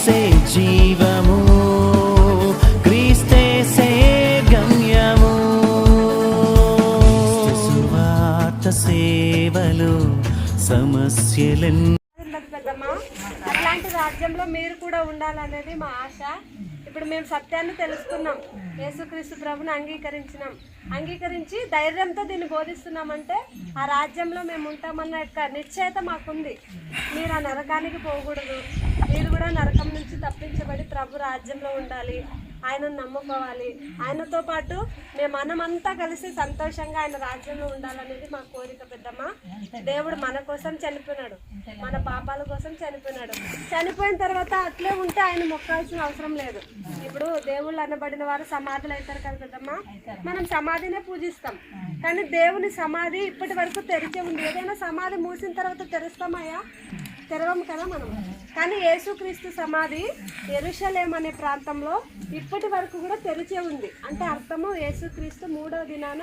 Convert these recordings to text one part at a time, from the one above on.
ఏసే జీవము క్రీస్తేసే గమ్యము. సువార్త సేవలు పెద్దమ్మ అట్లాంటి రాజ్యంలో మీరు కూడా ఉండాలనేది మా ఆశ. ఇప్పుడు మేము సత్యాన్ని తెలుసుకున్నాం. యేసుక్రీస్తు ప్రభుని అంగీకరించినాం. అంగీకరించి ధైర్యంతో దీన్ని బోధిస్తున్నామంటే ఆ రాజ్యంలో మేము ఉంటామన్న యొక్క నిశ్చయత మాకుంది. మీరు ఆ నరకానికి పోకూడదు. మీరు కూడా నరకం నుంచి తప్పించబడి ప్రభు రాజ్యంలో ఉండాలి. ఆయనను నమ్ముకోవాలి. ఆయనతో పాటు మేము మనమంతా కలిసి సంతోషంగా ఆయన రాజ్యంలో ఉండాలనేది మా కోరిక పెద్దమ్మ. దేవుడు మన కోసం చనిపోయినాడు. మన పాపాల కోసం చనిపోయినాడు. చనిపోయిన తర్వాత అట్లే ఉంటే ఆయన మొక్కాల్సిన అవసరం లేదు. ఇప్పుడు దేవుళ్ళు అనబడిన వారు సమాధులు అవుతారు కదా పెద్దమ్మ. మనం సమాధినే పూజిస్తాం. కానీ దేవుని సమాధి ఇప్పటి వరకు తెరిచే ఉంది. ఏదైనా సమాధి మూసిన తర్వాత తెరుస్తామయ్యా? తెరవం కదా మనం. కానీ యేసుక్రీస్తు సమాధి ఎరుషలేం అనే ప్రాంతంలో ఇప్పటి వరకు కూడా తెరిచే ఉంది. అంటే అర్థము యేసుక్రీస్తు మూడవ దినాన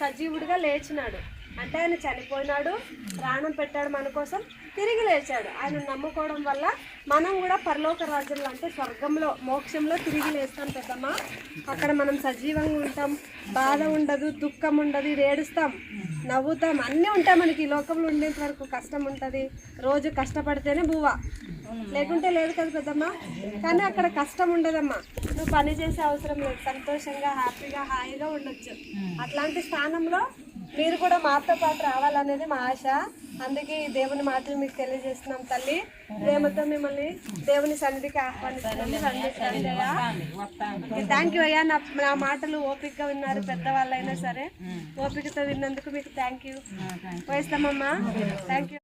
సజీవుడిగా లేచినాడు. అంటే ఆయన చనిపోయినాడు ప్రాణం పెట్టాడు మన కోసం తిరిగి లేచాడు. ఆయన నమ్ముకోవడం వల్ల మనం కూడా పరలోక రాజ్యంలో అంటే స్వర్గంలో మోక్షంలో తిరిగి లేస్తాం పెద్దమ్మా. అక్కడ మనం సజీవంగా ఉంటాం. బాధ ఉండదు దుఃఖం ఉండదు ఇది ఏడుస్తాం. నవ్వుతాం. అన్నీ ఉంటాయి మనకి. ఈ లోకంలో ఉండేంత వరకు కష్టం ఉంటుంది. రోజు కష్టపడితేనే బువ్వ. లేకుంటే లేదు కదా పెద్దమ్మా. కానీ అక్కడ కష్టం ఉండదమ్మా. నువ్వు పని చేసే అవసరం లేదు. సంతోషంగా హ్యాపీగా హాయిగా ఉండొచ్చు. అట్లాంటి స్థానంలో మీరు కూడా మాతో పాటు రావాలనేది మా ఆశ. అందుకే ఈ దేవుని మాటలు మీకు తెలియజేస్తున్నాం తల్లి. ప్రేమతో మిమ్మల్ని దేవుని సన్నిధికి అయ్యా. థ్యాంక్ యూ అయ్యా. నా నా మాటలు ఓపికగా విన్నారు పెద్దవాళ్ళైనా సరే. ఓపికతో విన్నందుకు మీకు థ్యాంక్ యూ వేస్తామమ్మా థ్యాంక్ యూ